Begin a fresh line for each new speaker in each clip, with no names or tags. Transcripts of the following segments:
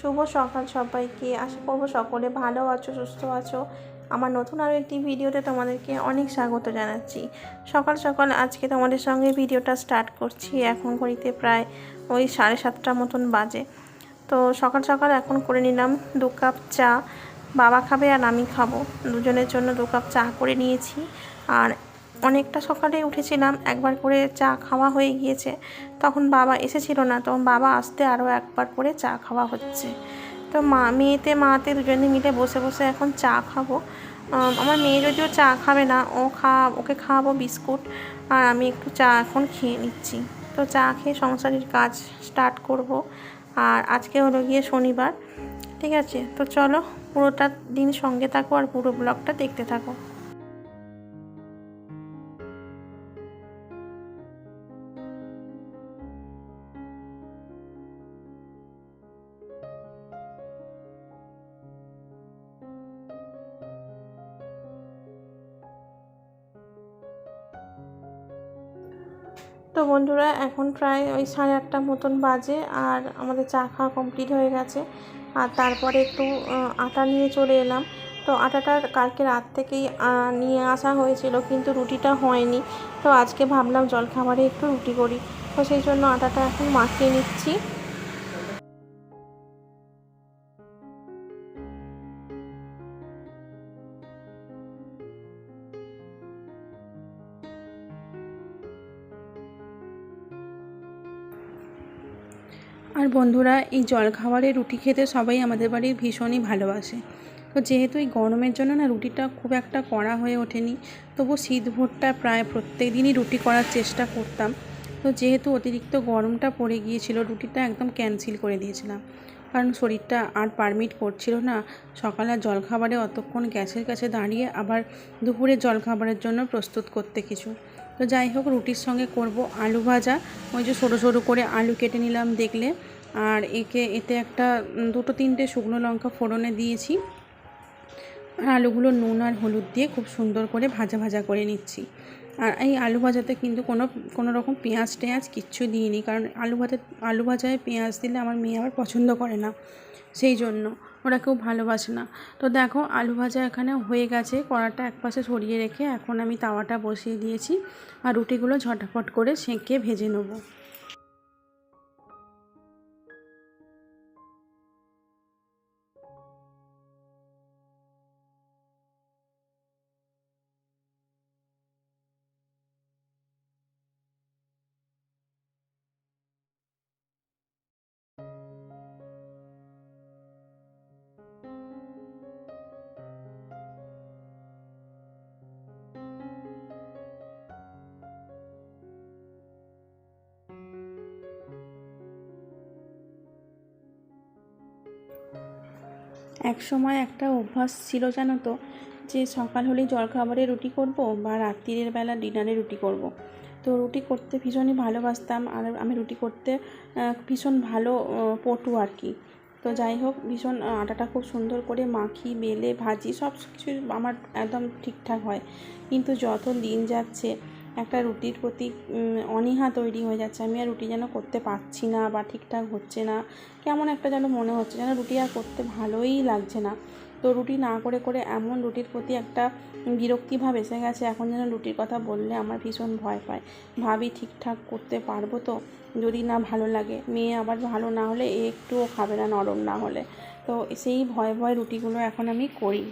শুভ সকাল সবাইকে। আশা করব সকলে ভালো আছো, সুস্থ আছো। আমার নতুন আরও একটি ভিডিওতে তোমাদেরকে অনেক স্বাগত জানাচ্ছি। সকাল সকাল আজকে তোমাদের সঙ্গে ভিডিওটা স্টার্ট করছি। এখন ঘড়িতে প্রায় ওই সাড়ে সাতটা মতন বাজে। তো সকাল সকাল এখন করে নিলাম দু কাপ চা। বাবা খাবে আর আমি খাব। দুজনের জন্য দু কাপ চা করে নিয়েছি। আর অনেকটা সকালে উঠেছিলাম, একবার করে চা খাওয়া হয়ে গিয়েছে। তখন বাবা এসেছিল না, তখন বাবা আসতে আরও একবার করে চা খাওয়া হচ্ছে। তো মা, মেয়েতে, মাতে দুজনে মিলে বসে বসে এখন চা খাব। আমার মেয়ে যদিও চা খাবে না, ও খা, ওকে খাওয়াবো বিস্কুট, আর আমি একটু চা এখন খেয়ে নিচ্ছি। তো চা খেয়ে সংসারের কাজ স্টার্ট করব। আর আজকে হলো গিয়ে শনিবার, ঠিক আছে? তো চলো পুরোটা দিন সঙ্গে থাকো আর পুরো ব্লগটা দেখতে থাকো। তো বন্ধুরা, এখন প্রায় ওই সাড়ে আটটা মতন বাজে আর আমাদের চা খাওয়া কমপ্লিট হয়ে গেছে। আর তারপরে একটু আটা নিয়ে চলে এলাম। তো আটাটা কালকে রাত থেকেই নিয়ে আসা হয়েছিল কিন্তু রুটিটা হয়নি। তো আজকে ভাবলাম জলখাবারে একটু রুটি করি। তো সেই জন্য আটাটা এখন মাখিয়ে নিচ্ছি। আর বন্ধুরা, এই জলখাবারে রুটি খেতে সবাই আমাদের বাড়ির ভীষণই ভালোবাসে। তো যেহেতু এই গরমের জন্য না রুটিটা খুব একটা করা হয়ে ওঠেনি তবু শীত ভোরটা প্রায় প্রত্যেক দিনই রুটি করার চেষ্টা করতাম। তো যেহেতু অতিরিক্ত গরমটা পড়ে গিয়েছিল, রুটিটা একদম ক্যান্সেল করে দিয়েছিলাম। কারণ শরীরটা আর পারমিট করছিল না। সকালে জলখাবারে অতক্ষণ গ্যাসের কাছে দাঁড়িয়ে আবার দুপুরে জলখাবারের জন্য প্রস্তুত করতে কিছু। তো যাই হোক, রুটির সঙ্গে করব আলু ভাজা। ওই যে সরু সরু করে আলু কেটে নিলাম দেখলে। আর একে, এতে একটা দুটো তিনটে শুকনো লঙ্কা ফোড়নে দিয়েছি। আর আলুগুলো নুন আর হলুদ দিয়ে খুব সুন্দর করে ভাজা ভাজা করে নিচ্ছি। আর এই আলু ভাজাতে কিন্তু কোনো কোনো রকম পেঁয়াজ টেঁয়াজ কিচ্ছু দিইনি। কারণ আলু ভাজা আলু ভাজায় পেঁয়াজ দিলে আমার মেয়ে আবার পছন্দ করে না। সেই জন্য। ওরা কেউ ভালোবাসে না। তো দেখো, আলু ভাজা এখানে হয়ে গেছে। কড়াটা একপাশে সরিয়ে রেখে এখন আমি তাওয়াটা বসিয়ে দিয়েছি। আর রুটিগুলো ঝটাফট করে সেঁকে ভেজে নেব। এক সময় একটা অভ্যাস ছিল জানো তো, যে সকাল হলেই জলখাবারে রুটি করব বা রাত্রিরের বেলা ডিনারে রুটি করব। তো রুটি করতে ভীষণই ভালোবাসতাম আর আমি রুটি করতে ভীষণ ভালো পটু আর কি। তো যাই হোক, ভীষণ আটাটা খুব সুন্দর করে মাখি, বেলে, ভাজি সব কিছু আমার একদম ঠিকঠাক হয়। কিন্তু যত দিন যাচ্ছে একটা রুটির প্রতি অনীহা তৈরি হয়ে যাচ্ছে। আমি আর রুটি যেন করতে পারছি না বা ঠিকঠাক হচ্ছে না, কেমন একটা যেন মনে হচ্ছে, যেন রুটি আর করতে ভালোই লাগছে না। তো রুটি না করে করে এমন রুটির প্রতি একটা বিরক্তিভাব এসে গেছে, এখন যেন রুটির কথা বললে আমার ভীষণ ভয় পায়। ভাবি, ঠিকঠাক করতে পারব তো? যদি না ভালো লাগে, মেয়ে আবার ভালো না হলে একটুও খাবে না, নরম না হলে। তো সেই ভয় ভয় রুটিগুলো এখন আমি করি।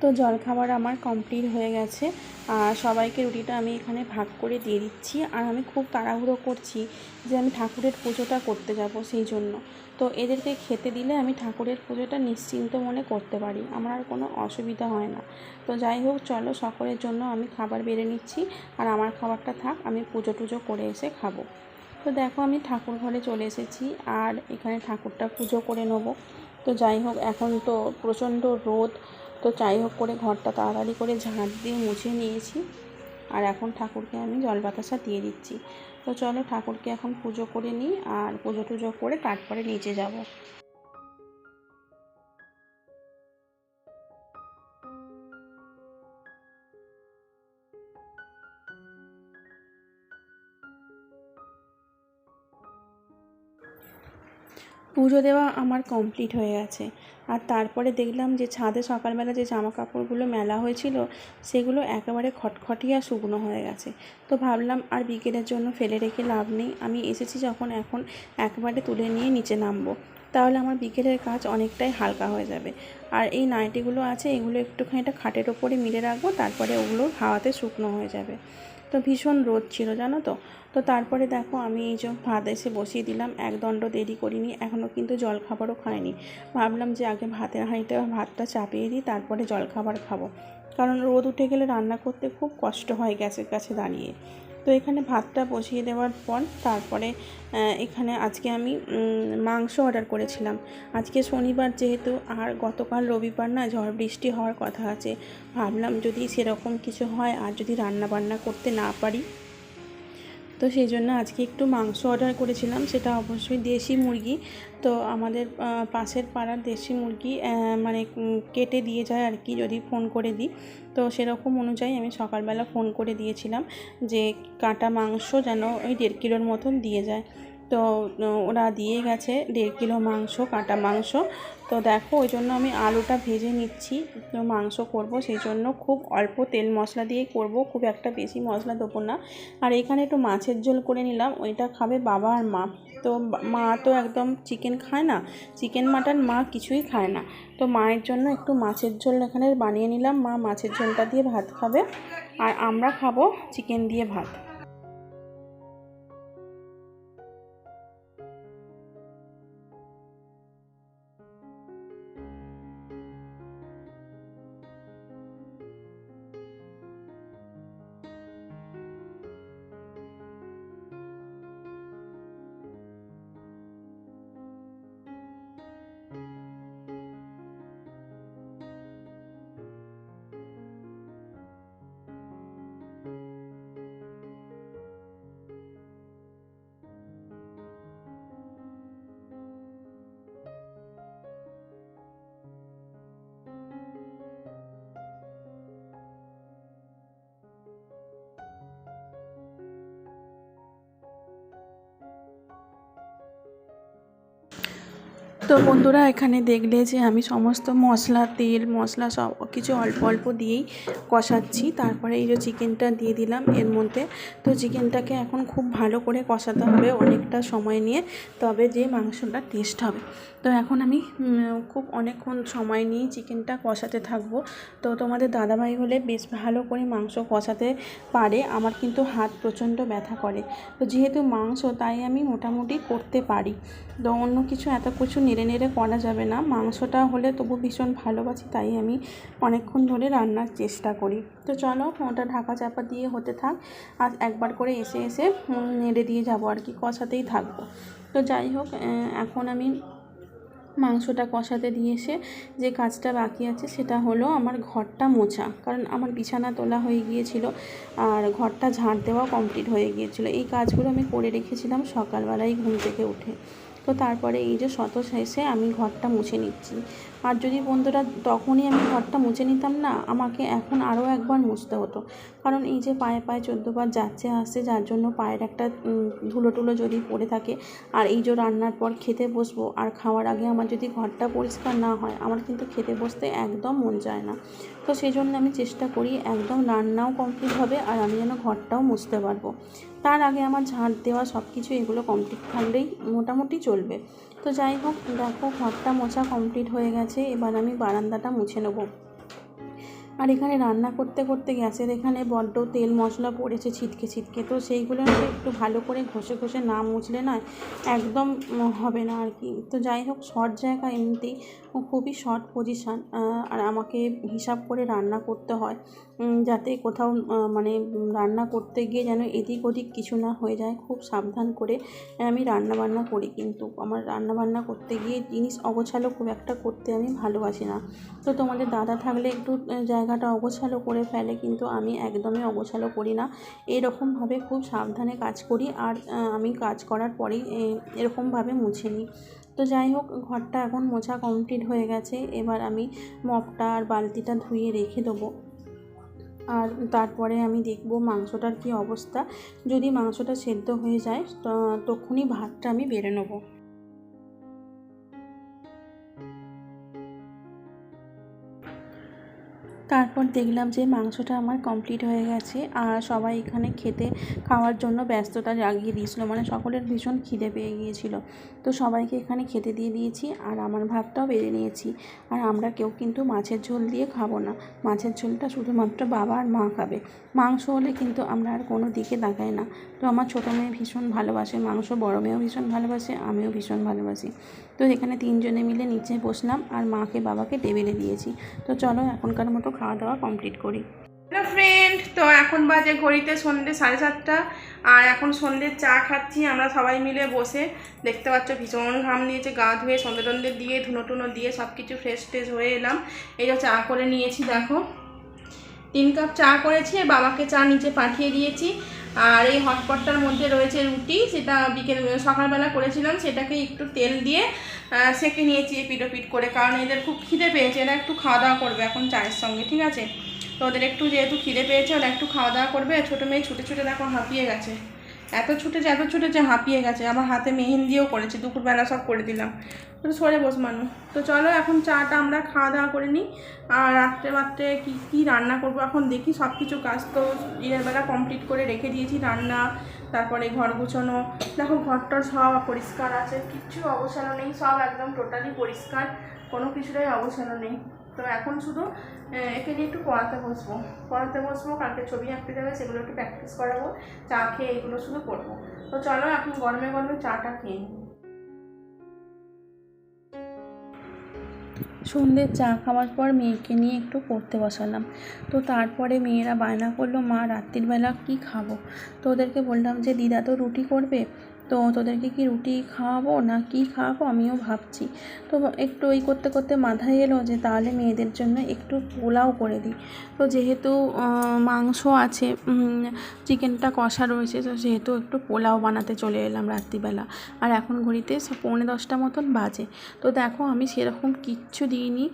তো জলখাবার আমার কমপ্লিট হয়ে গেছে। আর সবাইকে রুটিটা আমি এখানে ভাগ করে দিয়ে দিচ্ছি। আর আমি খুব তাড়াহুড়ো করছি যে আমি ঠাকুরের পুজোটা করতে যাব সেই জন্য। তো এদেরকে খেতে দিলে আমি ঠাকুরের পুজোটা নিশ্চিন্ত মনে করতে পারি। আমার আর কোনো অসুবিধা হয় না। তো যাই হোক, চলো সকলের জন্য আমি খাবার বেড়ে নিচ্ছি। আর আমার খাবারটা থাক, আমি পুজো টুজো করে এসে খাব। তো দেখো, আমি ঠাকুর ঘরে চলে এসেছি। আর এখানে ঠাকুরটা পুজো করে নেব। তো যাই হোক, এখন তো প্রচণ্ড রোদ। তো যাই হোক করে ঘরটা তাড়াতাড়ি করে ঝাঁট দিয়ে মুছে নিয়েছি। আর এখন ঠাকুরকে আমি জল বাতাসা দিয়ে দিচ্ছি। তো চলো ঠাকুরকে এখন পুজো করে নিই আর পুজো টুজো করে তারপরে নিচে যাব। পুজো দেওয়া আমার কমপ্লিট হয়ে গেছে। আর তারপরে দেখলাম যে ছাদে সকালবেলা যে জামা কাপড়গুলো মেলা হয়েছিল, সেগুলো একেবারে খটখটিয়া শুকনো হয়ে গেছে। তো ভাবলাম আর বিকেলের জন্য ফেলে রেখে লাভ নেই। আমি এসেছি যখন এখন একবারে তুলে নিয়ে নিচে নামবো। তাহলে আমার বিকেলের কাজ অনেকটাই হালকা হয়ে যাবে। আর এই নাইটিগুলো আছে, এগুলো একটুখানি একটা খাটের ওপরে মিলে রাখব, তারপরে ওগুলো হাওয়াতে শুকনো হয়ে যাবে। তো ভীষণ রোদ ছিল, জানো তো? তো তারপরে দেখো, আমি এই যে ভাত এসে বসিয়ে দিলাম এক দণ্ড দেরি করিনি এখনও কিন্তু জলখাবারও খাইনি। ভাবলাম যে আগে ভাতের হাঁড়িতে ভাতটা চাপিয়ে দিই, তারপরে জলখাবার খাব। কারণ রোদ উঠে গেলে রান্না করতে খুব কষ্ট হয় গ্যাসের কাছে দাঁড়িয়ে। তো এখানে ভাতটা বসিয়ে দেওয়ার পর তারপরে এখানে আজকে আমি মাংস অর্ডার করেছিলাম। আজকে শনিবার যেহেতু, আর গতকাল রবিবার না ঝড় বৃষ্টি হওয়ার কথা আছে। ভাবলাম যদি সেরকম কিছু হয়, আর যদি রান্না বান্না করতে না পারি তো সেই জন্য আজকে একটু মাংস অর্ডার করেছিলাম, সেটা অবশ্যই দেশি মুরগি। তো আমাদের পাশের পাড়ার দেশি মুরগি মানে কেটে দিয়ে যায় আর কি, যদি ফোন করে দিই। তো সেরকম অনুযায়ী আমি সকালবেলা ফোন করে দিয়েছিলাম যে কাটা মাংস যেন ওই দেড় কিলোর মতন দিয়ে যায়। তো ওরা দিয়ে গেছে দেড় কিলো মাংস, কাটা মাংস। তো দেখো, ওই জন্য আমি আলুটা ভেজে নিচ্ছি, তো মাংস করব। সেই জন্য খুব অল্প তেল মশলা দিয়ে করব, খুব একটা বেশি মশলা দেবো না। আর এখানে একটু মাছের ঝোল করে নিলাম, ওইটা খাবে বাবা আর মা। তো মা তো একদম চিকেন খায় না, চিকেন, মাটন মা কিছুই খায় না। তো মায়ের জন্য একটু মাছের ঝোল এখানে বানিয়ে নিলাম। মা মাছের ঝোলটা দিয়ে ভাত খাবে, আর আমরা খাব চিকেন দিয়ে ভাত। তো বন্ধুরা, এখানে দেখলে যে আমি সমস্ত মশলা, তেল, মশলা সব কিছু অল্প অল্প দিয়েই কষাচ্ছি। তারপরে এই যে চিকেনটা দিয়ে দিলাম এর মধ্যে। তো চিকেনটাকে এখন খুব ভালো করে কষাতে হবে অনেকটা সময় নিয়ে, তবে যে মাংসটা টেস্ট হবে। তো এখন আমি খুব অনেকক্ষণ সময় নিয়ে চিকেনটা কষাতে থাকব। তো তোমাদের দাদাভাই হলে বেশ ভালো করে মাংস কষাতে পারে। আমার কিন্তু হাত প্রচণ্ড ব্যথা করে। তো যেহেতু মাংস, তাই আমি মোটামুটি করতে পারি। তো অন্য কিছু এত কিছু নেড়ে নেড়ে করা যাবে না। মাংসটা হলে তবু ভীষণ ভালোবাসি, তাই আমি অনেকক্ষণ ধরে রান্নার চেষ্টা করি। তো চলো ওটা ঢাকা চাপা দিয়ে হতে থাক। আর একবার করে এসে এসে নেড়ে দিয়ে যাব আর কি, কষাতেই থাকব। তো যাই হোক এখন আমি মাংসটা কষাতে দিয়ে এসে যে কাজটা বাকি আছে সেটা হলো আমার ঘরটা মোছা। কারণ আমার বিছানা তোলা হয়ে গিয়েছিল আর ঘরটা ঝাড় দেওয়া কমপ্লিট হয়ে গিয়েছিল। এই কাজগুলো আমি করে রেখেছিলাম সকালবেলায় ঘুম থেকে উঠে। তো তারপরে এই যে শত শেষে আমি ঘরটা মুছে নিচ্ছি। আর যদি বন্ধুরা তখনই আমি ঘরটা মুছে নিতাম না, আমাকে এখন আরও একবার মুছতে হতো। কারণ এই যে পায়ে পায়ে চোদ্দোবার যাচ্ছে আসছে, যার জন্য পায়ের একটা ধুলো টুলো যদি পড়ে থাকে, আর এই যে রান্নার পর খেতে বসবো, আর খাওয়ার আগে আমার যদি ঘরটা পরিষ্কার না হয়, আমার কিন্তু খেতে বসতে একদম মন যায় না। তো সেই জন্য আমি চেষ্টা করি একদম রান্নাও কমপ্লিট হবে, আর আমি যেন ঘরটাও মুছতে পারব। তার আগে আমার ঝাঁট দেওয়া সব কিছু এগুলো কমপ্লিট থাকলেই মোটামুটি চলবে। তো যাই হোক, দেখো ঘরটা মোছা কমপ্লিট হয়ে গেছে, এবার আমি বারান্দাটা মুছে নেব। আর এখানে রান্না করতে করতে গ্যাসের এখানে বড্ড তেল মশলা পড়েছে ছিটকে ছিটকে, তো সেইগুলো একটু ভালো করে ঘষে ঘষে না মুছলে না একদম হবে না আর কি। তো যাই হোক, শর্ট জায়গা এমনিতেই। খুবই শর্ট পজিশান আর আমাকে হিসাব করে রান্না করতে হয়। যাতে কোথাও মানে রান্না করতে গিয়ে যেন এদিক ওদিক কিছু না হয়ে যায়, খুব সাবধান করে আমি রান্না বান্না করি। কিন্তু আমার রান্না বান্না করতে গিয়ে জিনিস অগোছালো খুব একটা করতে আমি ভালোবাসি না। তো তোমাদের দাদা থাকলে একটু জায়গাটা অগোছালো করে ফেলে, কিন্তু আমি একদমই অগোছালো করি না। এরকমভাবে খুব সাবধানে কাজ করি, আর আমি কাজ করার পরেই এরকমভাবে মুছে নিই। তো যাই হোক, ঘরটা এখন মোছা কমপ্লিট হয়ে গেছে। এবার আমি মপটা আর বালতিটা ধুয়ে রেখে দেবো। আর তারপরে আমি দেখব মাংসটার কি অবস্থা। যদি মাংসটা সেদ্ধ হয়ে যায় তখনই ভাতটা আমি বেড়ে নেব। তারপর দেখলাম যে মাংসটা আমার কমপ্লিট হয়ে গেছে আর সবাই এখানে খেতে খাওয়ার জন্য ব্যস্ততা জাগিয়ে দিয়েছিলো। মানে সকলের ভীষণ খিদে পেয়ে গিয়েছিল। তো সবাইকে এখানে খেতে দিয়ে দিয়েছি আর আমার ভাতটাও বেড়ে নিয়েছি। আর আমরা কেউ কিন্তু মাছের ঝোল দিয়ে খাব না। মাছের ঝোলটা শুধুমাত্র বাবা আর মা খাবে। মাংস হলে কিন্তু আমরা আর কোনো দিকে তাকাই না। তো আমার ছোটো মেয়ে ভীষণ ভালোবাসে মাংস, বড় মেয়েও ভীষণ ভালোবাসে, আমিও ভীষণ ভালোবাসি। তো এখানে তিনজনে মিলে নিচে বসলাম আর মাকে বাবাকে টেবিলে দিয়েছি। তো চলো এখনকার মতো খাওয়া দাওয়া কমপ্লিট করি।
হ্যালো ফ্রেন্ড তো এখন বাজে ঘড়িতে সন্ধ্যে সাড়ে সাতটা। আর এখন সন্ধ্যের চা খাচ্ছি, আমরা সবাই মিলে বসে। দেখতে পাচ্ছ ভীষণ ঘাম নিয়েছে, গা ধুয়ে সন্ধ্যে টন্ধে দিয়ে ধুনো টুনো দিয়ে সব কিছু ফ্রেশ ট্রেশ হয়ে এলাম। এই যে চা করে নিয়েছি, দেখো। তিন কাপ চা করেছি বাবাকে চা নিচে পাঠিয়ে দিয়েছি। আর এই হটপটটার মধ্যে রয়েছে রুটি, সেটা বিকেল, সকালবেলা করেছিলাম, সেটাকে একটু তেল দিয়ে সেঁকে নিয়েছি পিটোপিট করে, কারণ এদের খুব খিদে পেয়েছে, এরা একটু খাওয়া দাওয়া করবে এখন চায়ের সঙ্গে, ঠিক আছে? তো ওদের একটু যেহেতু খিদে পেয়েছে, ওরা একটু খাওয়া দাওয়া করবে ছোটো মেয়ে ছুটে ছুটে দেখো হাঁপিয়ে গেছে। এত ছুটেছে এত ছুটেছে, হাঁপিয়ে গেছে। আমার হাতে মেহেন্দিও করেছে দুপুরবেলা সব করে দিলাম। তো সরে বস মানু। তো চলো, এখন চাটা আমরা খাওয়া দাওয়া করে নিই। আর রাত্রে রাত্রে কী কী রান্না করব? এখন দেখি সব কিছু কাজ তো দিনের বেলা কমপ্লিট করে রেখে দিয়েছি রান্না, তারপরে ঘর গুছানো। দেখো, ঘরটার সব পরিষ্কার আছে, কিচ্ছু অবসানো নেই, সব একদম টোটালি পরিষ্কার। কোনো কিছুটাই অবসানো নেই। তো এখন শুধু একে নিয়ে একটু পড়াতে বসবো। পড়াতে বসবো, কালকে ছবি আঁকতে যাবে, সেগুলো একটু প্র্যাকটিস করাবো, চা খেয়ে এগুলো শুধু করব তো চলো এখন গরমে গরমে চাটা খেয়ে নিই।
সন্ধ্যের চা খাওয়ার পর মেয়েকে নিয়ে একটু পড়তে বসালাম। তো তারপরে মেয়েরা বায়না করল, মা, রাত্রির বেলা কী খাব? তো ওদেরকে বললাম যে, দিদা তো রুটি করবে? তো তোদেরকে কি রুটি খাওয়াবো না কি খাওয়াবো? আমিও ভাবছি। তো একটু ওই করতে করতে মাথায় এলো যে তাহলে মেয়েদের জন্য একটু পোলাও করে দিই। তো যেহেতু মাংস আছে চিকেনটা কষা রয়েছে, তো সেহেতু একটু পোলাও বানাতে চলে এলাম রাত্রিবেলা। আর এখন ঘড়িতে পৌনে দশটা মতন বাজে। তো দেখো আমি সেরকম কিচ্ছু দিইনি।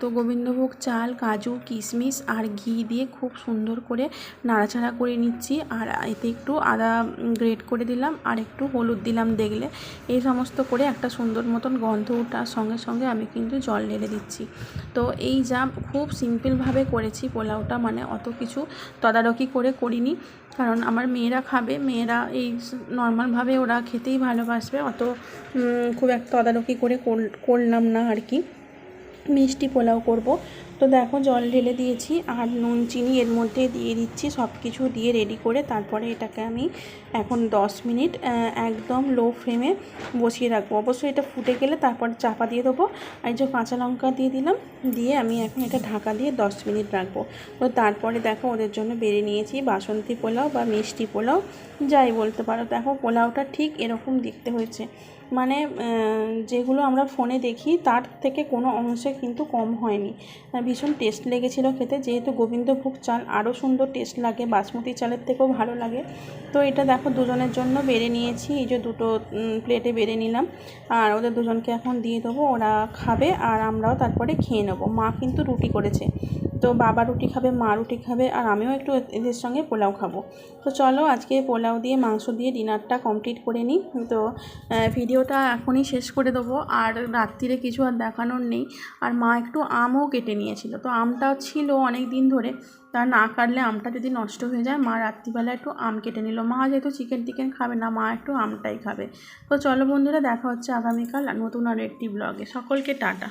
তো গোবিন্দভোগ চাল, কাজু, কিশমিশ আর ঘি দিয়ে খুব সুন্দর করে নাড়াচাড়া করে নিচ্ছি। আর এতে একটু আদা গ্রেট করে দিলাম। আর একটু হলুদ দিলাম দেখলে। এই সমস্ত করে একটা সুন্দর মতন গন্ধ ওঠার সঙ্গে সঙ্গে আমি কিন্তু জল ঢেলে দিচ্ছি। তো এই যা খুব সিম্পলভাবে করেছি পোলাওটা মানে অত কিছু তদারকি করে করিনি। কারণ আমার মেয়েরা খাবে, মেয়েরা এই নর্মালভাবে ওরা খেতেই ভালোবাসবে, অত খুব একটা তদারকি করে, করলাম না আর কি। মিষ্টি পোলাও করব। তো দেখো জল ঢেলে দিয়েছি আর নুন, চিনি এর মধ্যে দিয়ে দিচ্ছি। সব কিছু দিয়ে রেডি করে তারপরে এটাকে আমি এখন দশ মিনিট একদম লো ফ্লেমে বসিয়ে রাখব। অবশ্যই এটা ফুটে গেলে তারপর চাপা দিয়ে দেবো। আর যে কাঁচা লঙ্কা দিয়ে দিলাম, দিয়ে আমি এখন এটা ঢাকা দিয়ে দশ মিনিট রাখব। তো তারপরে দেখো ওদের জন্য বেড়ে নিয়েছি বাসন্তী পোলাও বা মিষ্টি পোলাও, যাই বলতে পারো। দেখো পোলাওটা ঠিক এরকম দেখতে হয়েছে। মানে যেগুলো আমরা ফোনে দেখি, তার থেকে কোনো অংশে কিন্তু কম হয়নি। ভীষণ টেস্ট লেগেছিল খেতে। যেহেতু গোবিন্দভোগ চাল আরও সুন্দর টেস্ট লাগে, বাসমতি চালের থেকেও ভালো লাগে। তো এটা দেখো, দুজনের জন্য বেড়ে নিয়েছি। এই যে দুটো প্লেটে বেড়ে নিলাম। আর ওদের দুজনকে এখন দিয়ে দেবো। ওরা খাবে আর আমরাও তারপরে খেয়ে নেব। মা কিন্তু রুটি করেছে। তো বাবা রুটি খাবে, মা রুটি খাবে, আর আমিও একটু এদের সঙ্গে পোলাও খাব। তো চলো আজকে পোলাও দিয়ে, মাংস দিয়ে ডিনারটা কমপ্লিট করে নিই। তো ভিডিওটা এখনই শেষ করে দেবো। আর রাত্রিরে কিছু আর দেখানোর নেই। আর মা একটু আমও কেটে নিয়েছিল। তো আমটা ছিল অনেক দিন ধরে। তা না কাটলে আমটা যদি নষ্ট হয়ে যায়, মা রাত্রিবেলা একটু আম কেটে নিল। মা যেহেতু চিকেন টিকেন খাবে না, মা একটু আমটাই খাবে। তো চলো বন্ধুরা, দেখা হচ্ছে আগামীকাল নতুন আর একটি ব্লগে। সকলকে টাটা।